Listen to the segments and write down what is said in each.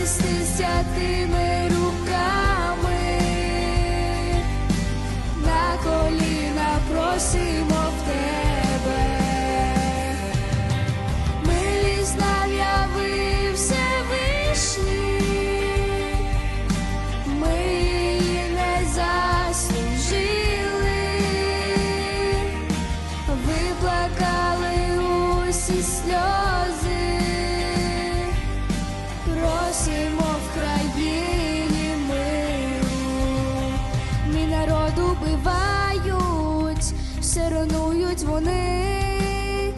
трясти святими руками, на коліна просимо в тебе, милість нам яви Всевишній, ми не заслужили, виплакали усі сльози. Все вони,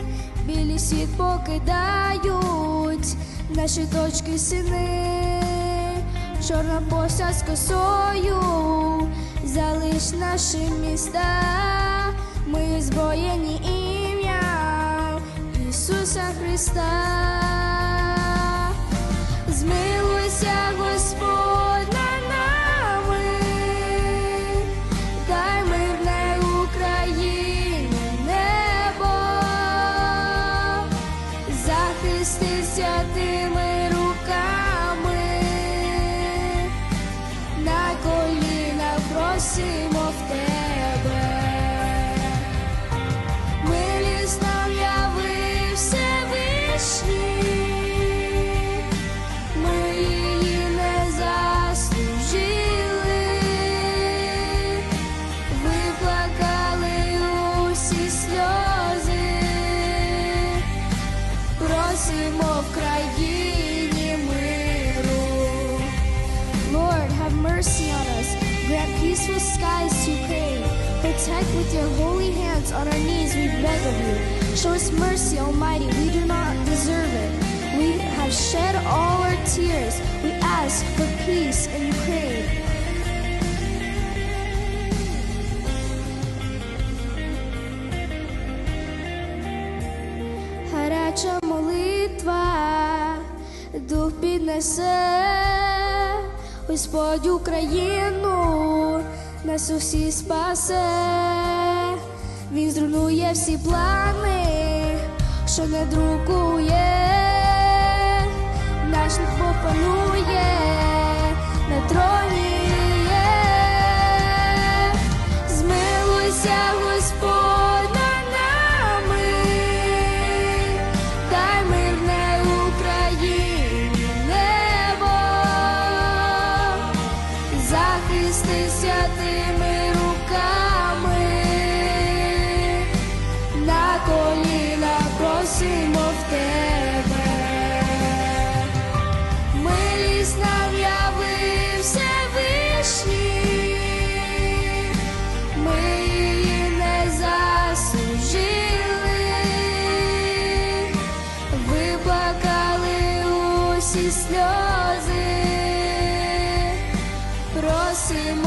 білий світ покидають наші дочки сини, чорна пося з косою, залиш наші міста, ми зброєні ім'я Ісуса Христа. Lord, have mercy on us. Grant peaceful skies to. Protect with your holy hands on our knees, we beg of you. Show us mercy, Almighty. We do not deserve it. We have shed all our tears. We ask for peace in Гаряча молитва, дух піднесе, Господь Україну, нас усі спасе, Він зруйнує всі плани, що не друкує, наш Бог панує трясти святими руками, на коліна просимо в тебе, милість нам явився вишні, ми її не заслужили, виплакали усі сльози. see